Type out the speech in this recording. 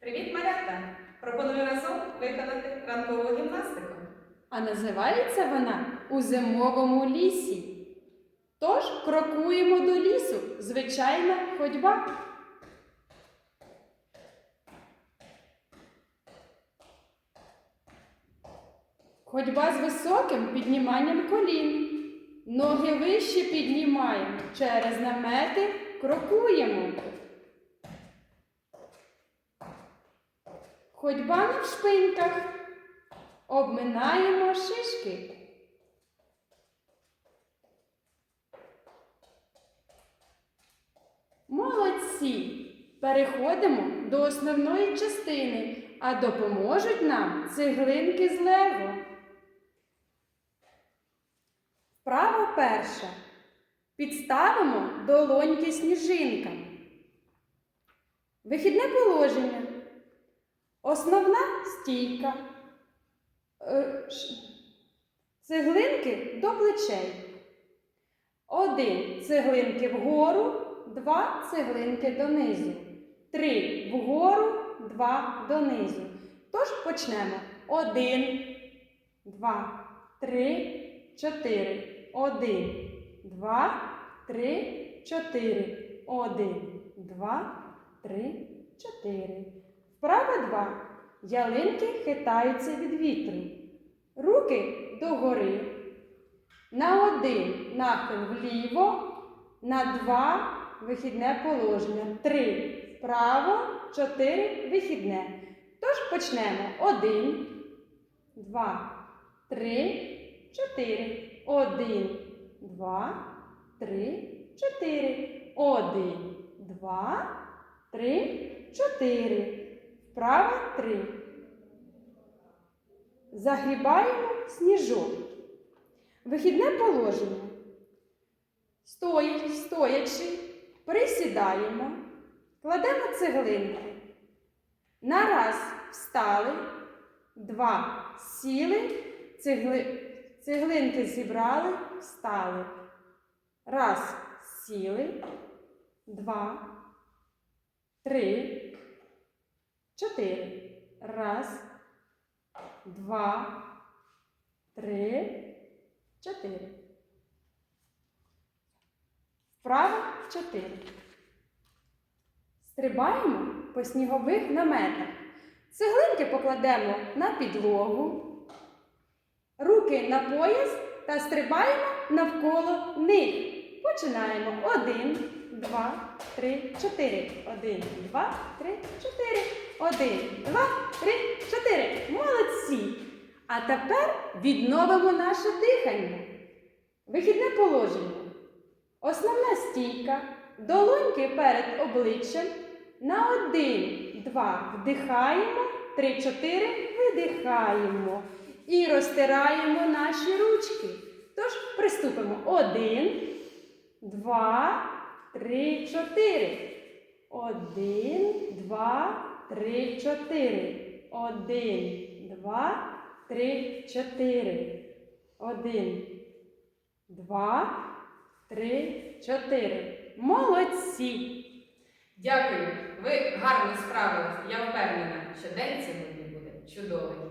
Привіт, малята! Пропоную разом виконати ранкову гімнастику. А називається вона у зимовому лісі. Тож крокуємо до лісу, звичайна ходьба. Ходьба з високим підніманням колін. Ноги вище піднімаємо, через намети крокуємо. Ходьба на шпиньках. Обминаємо шишки. Молодці! Переходимо до основної частини, а допоможуть нам цеглинки з лего. Вправа перша. Підставимо долоньки сніжинкам. Вихідне положення. Основна стійка. Е, Цеглинки до плечей. Один цеглинки вгору, два цеглинки донизу. Три вгору, два донизу. Тож почнемо. Один, два, три, чотири. Один, два, три, чотири. Один, два, три, чотири. Вправа два. Ялинки хитаються від вітру. Руки догори. На один нахил вліво, на два вихідне положення. Три вправо, чотири вихідне. Тож почнемо. Один, два, три, чотири. Один, два, три, чотири. Один, два, три, чотири. Вправо три. Загрібаємо сніжок. Вихідне положення. Стоячи, стоячи, присідаємо, кладемо цеглинки. На раз встали, два сіли, цегли, цеглинки зібрали, встали. Раз сіли, два, три, чотири. Раз, два, три, чотири. Вправо чотири. Стрибаємо по снігових наметах. Цеглинки покладемо на підлогу, руки на пояс та стрибаємо навколо них. Починаємо. Один, два, три, чотири. Один, два, три, чотири. Один, два, три, чотири. Молодці! А тепер відновимо наше дихання. Вихідне положення. Основна стійка. Долоньки перед обличчям. На один, два вдихаємо, три, чотири видихаємо. І розтираємо наші ручки. Тож приступимо. Один, два, три, чотири. Один, два, три, чотири. Один, два, три, чотири. Один, два, три, чотири. Молодці! Дякую, ви гарно справились. Я впевнена, що день сьогодні буде чудовий.